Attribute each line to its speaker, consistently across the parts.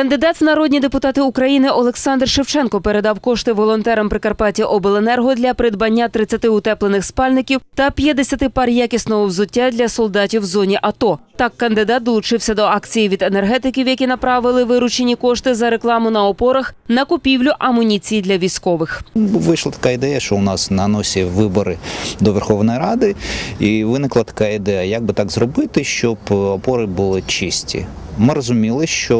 Speaker 1: Кандидат в народні депутати України Олександр Шевченко передав кошти волонтерам Прикарпаття Обленерго для придбання 30 утеплених спальників та 50 пар якісного взуття для солдатів в зоні АТО. Так, кандидат долучився до акції від енергетиків, які направили виручені кошти за рекламу на опорах на купівлю амуніції для військових.
Speaker 2: Вийшла така ідея, що у нас на носі вибори до Верховної Ради, і виникла така ідея, як би так зробити, щоб опори були чисті. Ми розуміли, що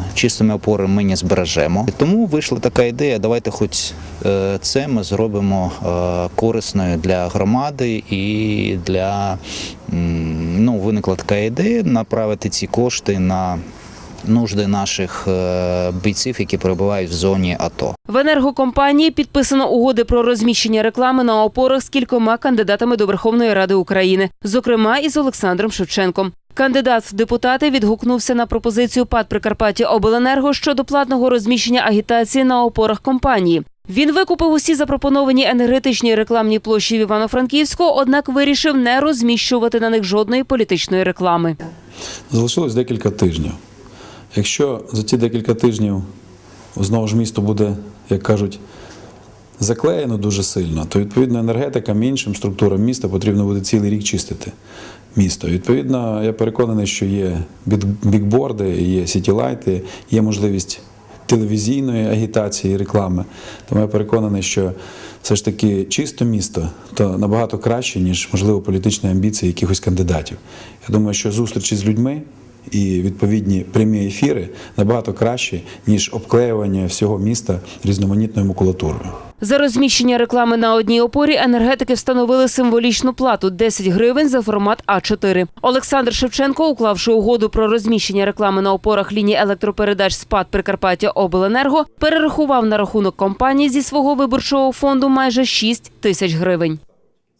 Speaker 2: е, чистими опори ми не збережемо. І Тому вийшла така ідея. Давайте, хоч е, це ми зробимо е, корисною для громади і для м, ну, виникла така ідея направити ці кошти на нужди наших е, бійців, які перебувають в зоні АТО.
Speaker 1: В енергокомпанії підписано угоди про розміщення реклами на опорах з кількома кандидатами до Верховної Ради України, зокрема із Олександром Шевченком. Кандидат в депутати відгукнувся на пропозицію ПАД Прикарпаття Обленерго щодо платного розміщення агітації на опорах компанії. Він викупив усі запропоновані енергетичні рекламні площі в Івано-Франківську, однак вирішив не розміщувати на них жодної політичної реклами.
Speaker 3: Залишилось декілька тижнів. Якщо за ці декілька тижнів знову ж місто буде, як кажуть, заклеєно дуже сильно, то відповідно енергетикам і іншим структурам міста потрібно буде цілий рік чистити місто. Відповідно, я переконаний, що є бік- бікборди, є сітілайти, є можливість телевізійної агітації реклами. Тому я переконаний, що все ж таки чисто місто то набагато краще, ніж можливо політичні амбіції якихось кандидатів. Я думаю, що зустрічі з людьми і відповідні прямі ефіри набагато краще, ніж обклеювання всього міста різноманітною макулатурою.
Speaker 1: За розміщення реклами на одній опорі енергетики встановили символічну плату 10 гривень за формат А4. Олександр Шевченко, уклавши угоду про розміщення реклами на опорах лінії електропередач СПАД Прикарпаття Обленерго, перерахував на рахунок компанії зі свого виборчого фонду майже 6 тисяч гривень.